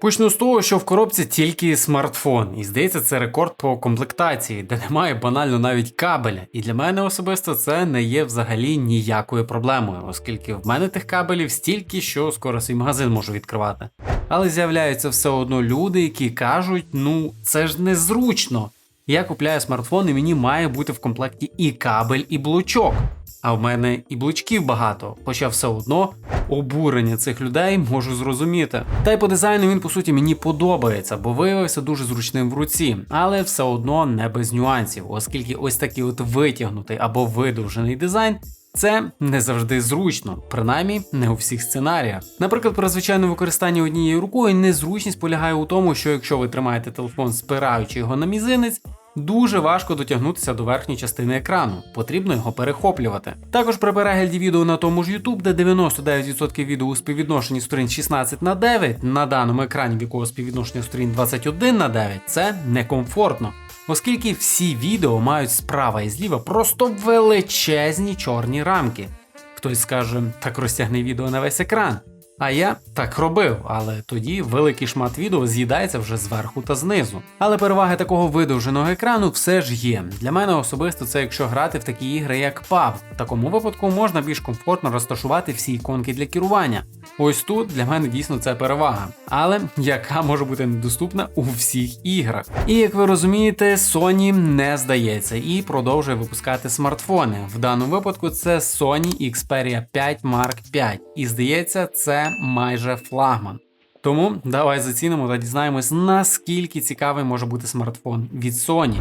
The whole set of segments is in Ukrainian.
Почну з того, що в коробці тільки смартфон, і здається, це рекорд по комплектації, де немає банально навіть кабеля. І для мене особисто це не є взагалі ніякою проблемою, оскільки в мене тих кабелів стільки, що скоро свій магазин можу відкривати. Але з'являються все одно люди, які кажуть: ну це ж незручно. Я купляю смартфон, і мені має бути в комплекті і кабель, і блочок. А в мене і блочків багато, хоча все одно обурення цих людей можу зрозуміти. Та й по дизайну він по суті мені подобається, бо виявився дуже зручним в руці, але все одно не без нюансів, оскільки ось такий от витягнутий або видовжений дизайн. Це не завжди зручно, принаймні не у всіх сценаріях. Наприклад, при звичайному використанні однією рукою незручність полягає у тому, що якщо ви тримаєте телефон, спираючи його на мізинець, Дуже важко дотягнутися до верхньої частини екрану, потрібно його перехоплювати. Також при перегляді відео на тому ж YouTube, де 99% відео у співвідношенні сторін 16 на 9, на даному екрані, в якого співвідношення сторін 21 на 9, це некомфортно. Оскільки всі відео мають справа і зліва просто величезні чорні рамки. Хтось скаже, так розтягни відео на весь екран. А я так робив, але тоді великий шмат відео з'їдається вже зверху та знизу. Але переваги такого видовженого екрану все ж є. Для мене особисто це якщо грати в такі ігри, як PUBG. В такому випадку можна більш комфортно розташувати всі іконки для керування. Ось тут для мене дійсно це перевага, але яка може бути недоступна у всіх іграх. І як ви розумієте, Sony не здається і продовжує випускати смартфони. В даному випадку це Sony Xperia 5 Mark 5. І здається, це майже флагман. Тому давай зацінимо та дізнаємось, наскільки цікавий може бути смартфон від Sony.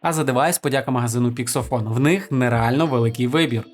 А за девайс подяка магазину Pixofon. В них нереально великий вибір.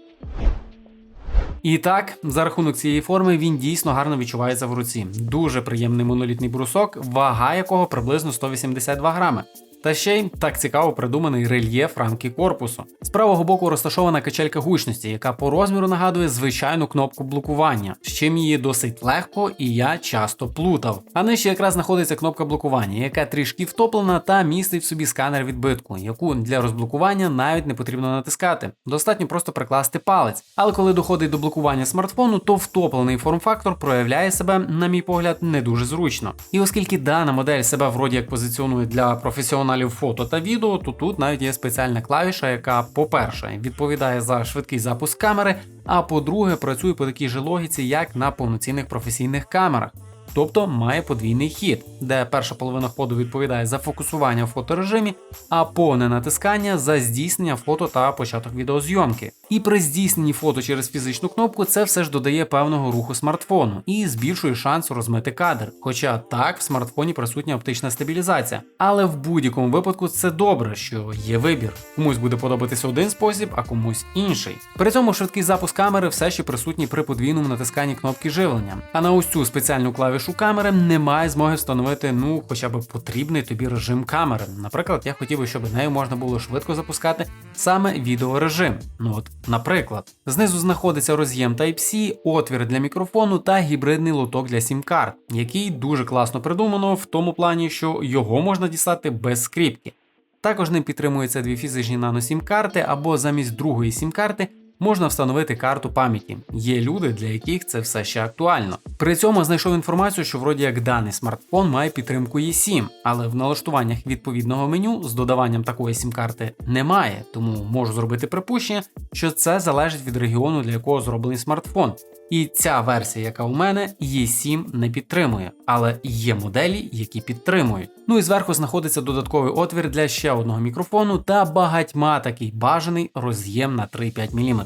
І так, за рахунок цієї форми він дійсно гарно відчувається в руці. Дуже приємний монолітний брусок, вага якого приблизно 182 грами. Та ще й так цікаво придуманий рельєф рамки корпусу. З правого боку розташована качелька гучності, яка по розміру нагадує звичайну кнопку блокування, з чим її досить легко і я часто плутав. А нижче якраз знаходиться кнопка блокування, яка трішки втоплена та містить в собі сканер відбитку, яку для розблокування навіть не потрібно натискати. Достатньо просто прикласти палець. Але коли доходить до блокування смартфону, то втоплений форм-фактор проявляє себе, на мій погляд, не дуже зручно. І оскільки дана модель себе вроді як позиціонує для професіоналів, професіоналів фото та відео, то тут навіть є спеціальна клавіша, яка, по-перше, відповідає за швидкий запуск камери, а по-друге, працює по такій же логіці, як на повноцінних професійних камерах тобто має подвійний хід, де перша половина ходу відповідає за фокусування в фоторежимі, а повне натискання за здійснення фото та початок відеозйомки. І при здійсненні фото через фізичну кнопку це все ж додає певного руху смартфону і збільшує шанс розмити кадр. Хоча так в смартфоні присутня оптична стабілізація. Але в будь-якому випадку це добре, що є вибір. Комусь буде подобатися один спосіб, а комусь інший. При цьому швидкий запуск камери все ще присутній при подвійному натисканні кнопки живлення. А на ось цю спеціальну клавішу камери немає змоги встановити ну хоча б потрібний тобі режим камери. Наприклад, я хотів би, щоб нею можна було швидко запускати саме відеорежим. Ну от, наприклад, знизу знаходиться роз'єм Type-C, отвір для мікрофону та гібридний лоток для сім-карт, який дуже класно придумано в тому плані, що його можна дістати без скріпки. Також ним підтримуються дві фізичні нано-сім-карти або замість другої сім-карти можна встановити карту пам'яті. Є люди, для яких це все ще актуально. При цьому знайшов інформацію, що вроді як даний смартфон має підтримку E7, але в налаштуваннях відповідного меню з додаванням такої сім-карти немає, тому можу зробити припущення, що це залежить від регіону, для якого зроблений смартфон. І ця версія, яка у мене, E7 не підтримує, але є моделі, які підтримують. Ну і зверху знаходиться додатковий отвір для ще одного мікрофону та багатьма такий бажаний роз'єм на 3,5 мм.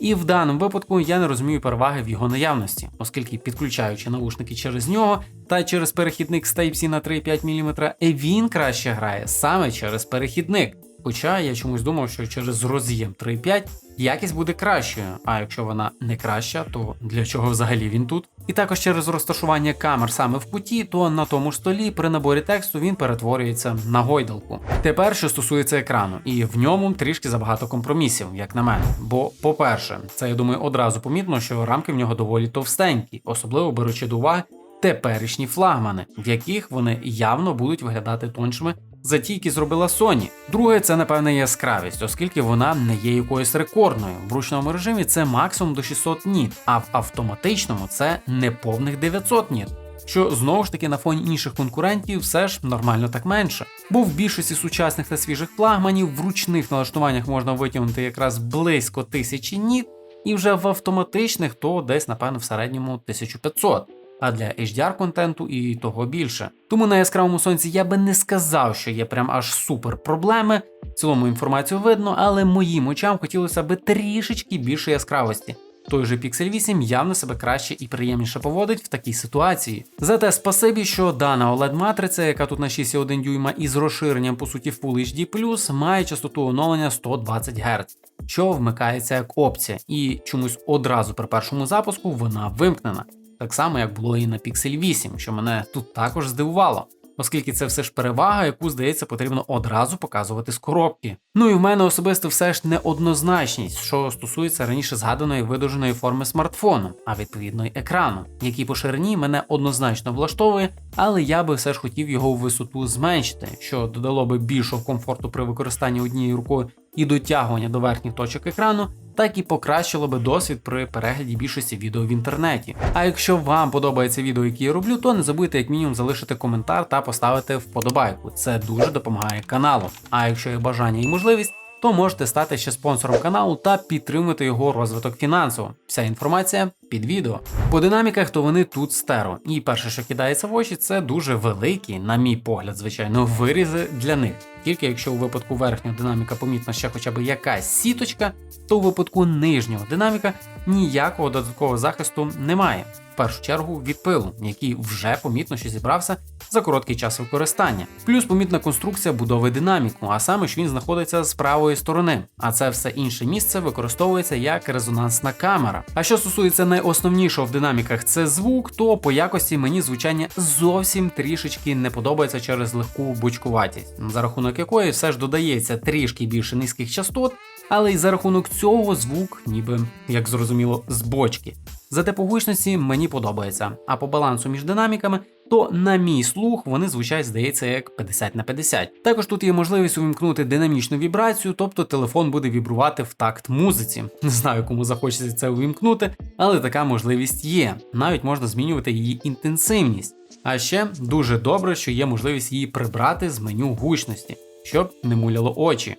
І в даному випадку я не розумію переваги в його наявності, оскільки підключаючи навушники через нього та через перехідник з Type-C на 3,5 мм, він краще грає саме через перехідник. Хоча я чомусь думав, що через роз'єм 3.5 якість буде кращою, а якщо вона не краща, то для чого взагалі він тут? І також через розташування камер саме в куті, то на тому ж столі при наборі тексту він перетворюється на гойдалку. Тепер, що стосується екрану, і в ньому трішки забагато компромісів, як на мене. Бо, по-перше, це я думаю одразу помітно, що рамки в нього доволі товстенькі, особливо беручи до уваги теперішні флагмани, в яких вони явно будуть виглядати тоншими за ті, які зробила Sony. Друге, це напевне яскравість, оскільки вона не є якоюсь рекордною. В ручному режимі це максимум до 600 ніт, а в автоматичному це неповних 900 ніт. що знову ж таки на фоні інших конкурентів все ж нормально так менше. Бо в більшості сучасних та свіжих флагманів в ручних налаштуваннях можна витягнути якраз близько тисячі ніт, і вже в автоматичних то десь, напевно, в середньому 1500 а для HDR контенту і того більше. Тому на яскравому сонці я би не сказав, що є прям аж супер проблеми. В цілому інформацію видно, але моїм очам хотілося би трішечки більше яскравості. Той же Pixel 8 явно себе краще і приємніше поводить в такій ситуації. Зате спасибі, що дана oled матриця, яка тут на 6,1 дюйма із розширенням по суті Full HD+, має частоту оновлення 120 Гц, що вмикається як опція, і чомусь одразу при першому запуску вона вимкнена так само як було і на Pixel 8, що мене тут також здивувало. Оскільки це все ж перевага, яку, здається, потрібно одразу показувати з коробки. Ну і в мене особисто все ж неоднозначність, що стосується раніше згаданої видовженої форми смартфону, а відповідно й екрану, який по ширині мене однозначно влаштовує, але я би все ж хотів його в висоту зменшити, що додало би більшого комфорту при використанні однією рукою і дотягування до верхніх точок екрану, так і покращило би досвід при перегляді більшості відео в інтернеті. А якщо вам подобається відео, які я роблю, то не забудьте як мінімум залишити коментар та поставити вподобайку. Це дуже допомагає каналу. А якщо є бажання і можливість, то можете стати ще спонсором каналу та підтримати його розвиток фінансово. Вся інформація під відео. По динаміках, то вони тут стеро. І перше, що кидається в очі, це дуже великі, на мій погляд, звичайно, вирізи для них. Тільки якщо у випадку верхнього динаміка помітна ще хоча б якась сіточка, то у випадку нижнього динаміка ніякого додаткового захисту немає. В першу чергу від пилу, який вже помітно що зібрався за короткий час використання. Плюс помітна конструкція будови динаміку, а саме що він знаходиться з правої сторони. А це все інше місце використовується як резонансна камера. А що стосується найосновнішого в динаміках, це звук, то по якості мені звучання зовсім трішечки не подобається через легку бочкуватість, за рахунок якої все ж додається трішки більше низьких частот, але й за рахунок цього звук, ніби як зрозуміло, з бочки. Зате по гучності мені подобається. А по балансу між динаміками, то на мій слух вони звучать, здається, як 50 на 50. Також тут є можливість увімкнути динамічну вібрацію, тобто телефон буде вібрувати в такт музиці. Не знаю, кому захочеться це увімкнути, але така можливість є. Навіть можна змінювати її інтенсивність. А ще дуже добре, що є можливість її прибрати з меню гучності, щоб не муляло очі.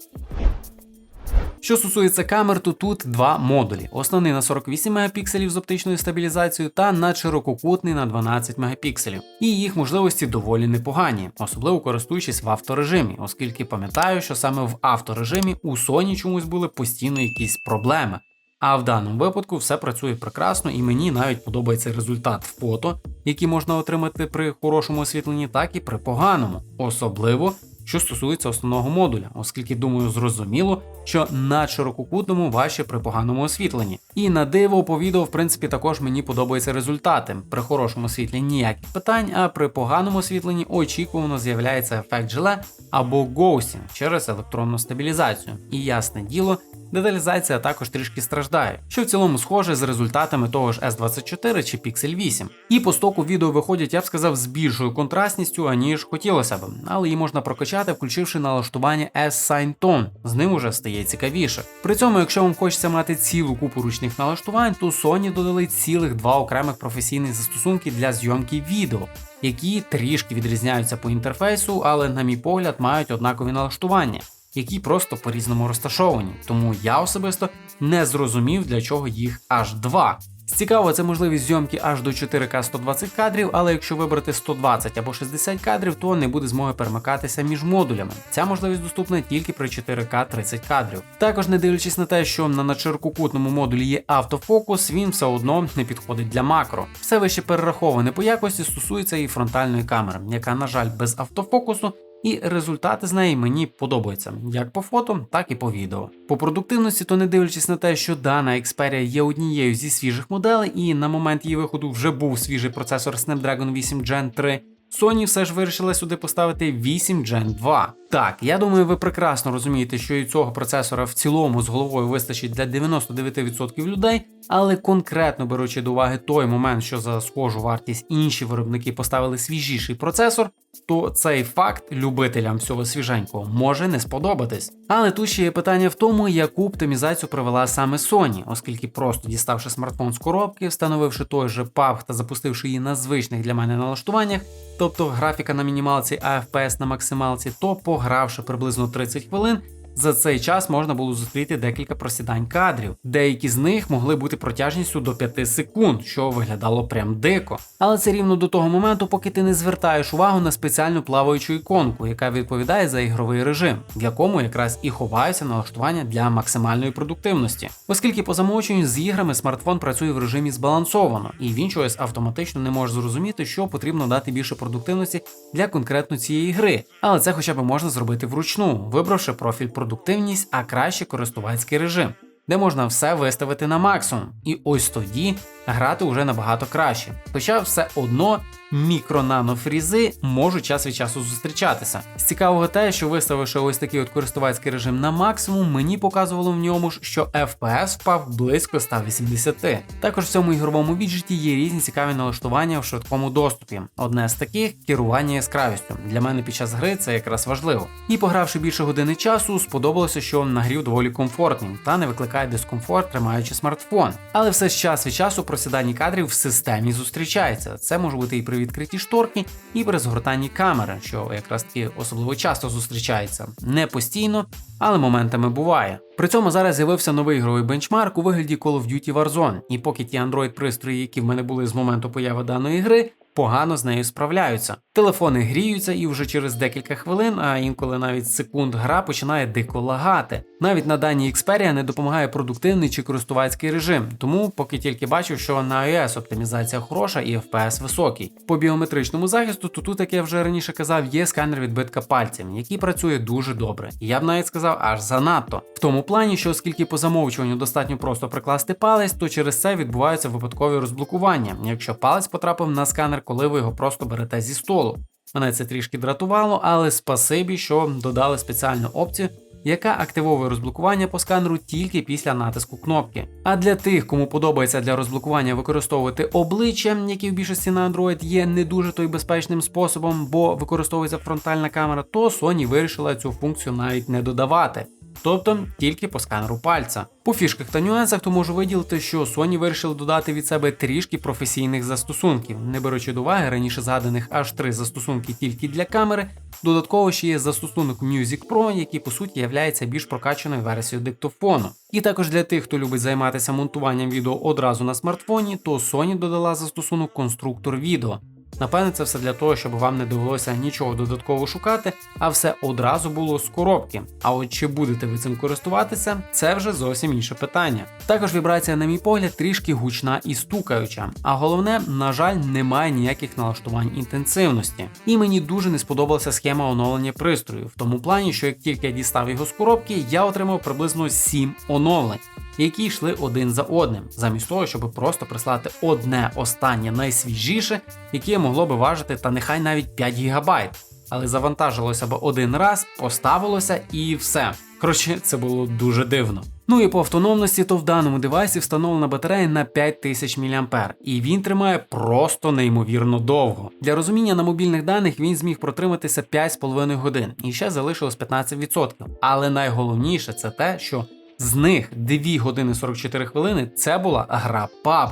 Що стосується камер, то тут два модулі: основний на 48 мегапікселів з оптичною стабілізацією та надширококутний на 12 мегапікселів. І їх можливості доволі непогані, особливо користуючись в авторежимі, оскільки пам'ятаю, що саме в авторежимі у Sony чомусь були постійно якісь проблеми. А в даному випадку все працює прекрасно, і мені навіть подобається результат фото, який можна отримати при хорошому освітленні, так і при поганому, особливо що стосується основного модуля, оскільки, думаю, зрозуміло, що на ширококутному важче при поганому освітленні. І на диво по відео, в принципі, також мені подобаються результати. При хорошому світлі ніяких питань, а при поганому освітленні очікувано з'являється ефект желе або гоусінг через електронну стабілізацію. І ясне діло, деталізація також трішки страждає, що в цілому схоже з результатами того ж S24 чи Pixel 8. І по стоку відео виходять, я б сказав, з більшою контрастністю, аніж хотілося б, але її можна прокачати, включивши налаштування S-Sign Tone. З ним уже стає цікавіше. При цьому, якщо вам хочеться мати цілу купу ручних налаштувань, то Sony додали цілих два окремих професійних застосунки для зйомки відео. Які трішки відрізняються по інтерфейсу, але, на мій погляд, мають однакові налаштування які просто по-різному розташовані. Тому я особисто не зрозумів, для чого їх аж два. Цікаво, це можливість зйомки аж до 4К 120 кадрів, але якщо вибрати 120 або 60 кадрів, то не буде змоги перемикатися між модулями. Ця можливість доступна тільки при 4К 30 кадрів. Також, не дивлячись на те, що на надширококутному модулі є автофокус, він все одно не підходить для макро. Все вище перераховане по якості стосується і фронтальної камери, яка, на жаль, без автофокусу і результати з неї мені подобаються як по фото, так і по відео. По продуктивності, то не дивлячись на те, що дана Xperia є однією зі свіжих моделей, і на момент її виходу вже був свіжий процесор Snapdragon 8 Gen 3. Sony все ж вирішила сюди поставити 8 Gen 2. Так, я думаю, ви прекрасно розумієте, що і цього процесора в цілому з головою вистачить для 99% людей, але конкретно беручи до уваги той момент, що за схожу вартість інші виробники поставили свіжіший процесор, то цей факт любителям всього свіженького може не сподобатись. Але тут ще є питання в тому, яку оптимізацію провела саме Sony, оскільки просто діставши смартфон з коробки, встановивши той же PUBG та запустивши її на звичних для мене налаштуваннях, тобто графіка на мінімалці, а FPS на максималці, то погравши приблизно 30 хвилин. За цей час можна було зустріти декілька просідань кадрів. Деякі з них могли бути протяжністю до 5 секунд, що виглядало прям дико. Але це рівно до того моменту, поки ти не звертаєш увагу на спеціальну плаваючу іконку, яка відповідає за ігровий режим, в якому якраз і ховаються налаштування для максимальної продуктивності. Оскільки по замовченню з іграми смартфон працює в режимі збалансовано, і він чогось автоматично не може зрозуміти, що потрібно дати більше продуктивності для конкретно цієї гри. Але це хоча б можна зробити вручну, вибравши профіль продуктивність, а краще користувацький режим, де можна все виставити на максимум. І ось тоді грати вже набагато краще. Хоча все одно мікро-нанофрізи можуть час від часу зустрічатися. З цікавого те, що виставивши ось такий от користувацький режим на максимум, мені показувало в ньому що FPS впав близько 180. Також в цьому ігровому віджиті є різні цікаві налаштування в швидкому доступі. Одне з таких керування яскравістю. Для мене під час гри це якраз важливо. І погравши більше години часу, сподобалося, що нагрів доволі комфортний та не викликає дискомфорт, тримаючи смартфон. Але все ж час від часу просідання кадрів в системі зустрічається. Це може бути і при відкритій шторки, і при згортанні камери, що якраз таки особливо часто зустрічається. Не постійно, але моментами буває. При цьому зараз з'явився новий ігровий бенчмарк у вигляді Call of Duty Warzone, і поки ті Android пристрої, які в мене були з моменту появи даної гри, погано з нею справляються. Телефони гріються, і вже через декілька хвилин, а інколи навіть секунд, гра починає дико лагати. Навіть на даній Xperia не допомагає продуктивний чи користувацький режим, тому поки тільки бачив, що на iOS оптимізація хороша і FPS високий. По біометричному захисту, то тут, як я вже раніше казав, є сканер відбитка пальцем, який працює дуже добре. Я б навіть сказав, аж занадто. В тому плані, що оскільки по замовчуванню достатньо просто прикласти палець, то через це відбуваються випадкові розблокування, якщо палець потрапив на сканер, коли ви його просто берете зі столу. Мене це трішки дратувало, але спасибі, що додали спеціальну опцію, яка активовує розблокування по сканеру тільки після натиску кнопки. А для тих, кому подобається для розблокування використовувати обличчя, які в більшості на Android є не дуже той безпечним способом, бо використовується фронтальна камера, то Sony вирішила цю функцію навіть не додавати. Тобто тільки по сканеру пальця. По фішках та нюансах то можу виділити, що Sony вирішили додати від себе трішки професійних застосунків, не беручи до уваги раніше згаданих аж три застосунки тільки для камери. Додатково ще є застосунок Music Pro, який по суті є більш прокачаною версією диктофону. І також для тих, хто любить займатися монтуванням відео одразу на смартфоні, то Sony додала застосунок конструктор відео. Напевне, це все для того, щоб вам не довелося нічого додатково шукати, а все одразу було з коробки. А от чи будете ви цим користуватися, це вже зовсім інше питання. Також вібрація, на мій погляд, трішки гучна і стукаюча. А головне, на жаль, немає ніяких налаштувань інтенсивності. І мені дуже не сподобалася схема оновлення пристрою, в тому плані, що як тільки я дістав його з коробки, я отримав приблизно 7 оновлень які йшли один за одним, замість того, щоб просто прислати одне останнє найсвіжіше, яке могло би важити та нехай навіть 5 гігабайт. Але завантажилося б один раз, поставилося і все. Коротше, це було дуже дивно. Ну і по автономності, то в даному девайсі встановлена батарея на 5000 мА, і він тримає просто неймовірно довго. Для розуміння на мобільних даних він зміг протриматися 5,5 годин і ще залишилось 15%. Але найголовніше це те, що з них 2 години 44 хвилини це була гра PUBG,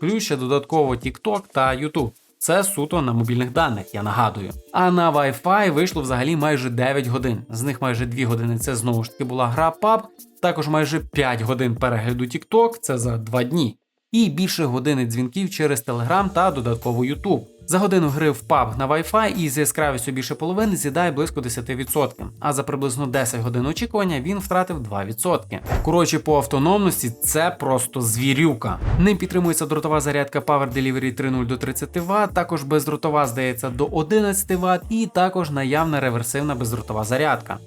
плюс ще додатково TikTok та YouTube. Це суто на мобільних даних, я нагадую. А на Wi-Fi вийшло взагалі майже 9 годин. З них майже 2 години це знову ж таки була гра PUBG, також майже 5 годин перегляду TikTok, це за 2 дні. І більше години дзвінків через Telegram та додатково YouTube. За годину гри в PUBG на Wi-Fi із яскравістю більше половини з'їдає близько 10%, а за приблизно 10 годин очікування він втратив 2%. Коротше, по автономності це просто звірюка. Ним підтримується дротова зарядка Power Delivery 3.0 до 30 Вт, також бездротова здається до 11 Вт, і також наявна реверсивна бездротова зарядка.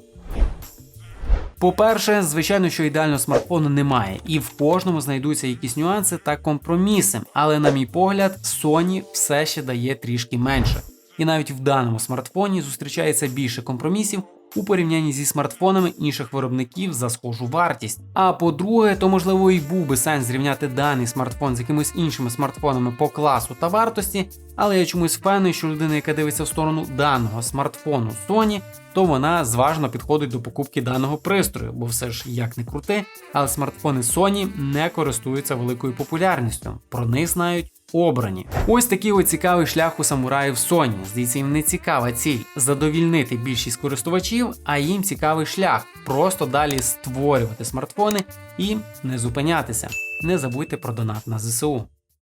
По-перше, звичайно, що ідеального смартфону немає, і в кожному знайдуться якісь нюанси та компроміси. Але, на мій погляд, Sony все ще дає трішки менше. І навіть в даному смартфоні зустрічається більше компромісів, у порівнянні зі смартфонами інших виробників за схожу вартість. А по-друге, то можливо і був би сенс зрівняти даний смартфон з якимись іншими смартфонами по класу та вартості, але я чомусь впевнений, що людина, яка дивиться в сторону даного смартфону Sony, то вона зважно підходить до покупки даного пристрою, бо все ж як не крути, але смартфони Sony не користуються великою популярністю. Про них знають обрані. Ось такий ось цікавий шлях у самураїв Sony. Здається, їм не цікава ціль задовільнити більшість користувачів, а їм цікавий шлях просто далі створювати смартфони і не зупинятися. Не забудьте про донат на ЗСУ.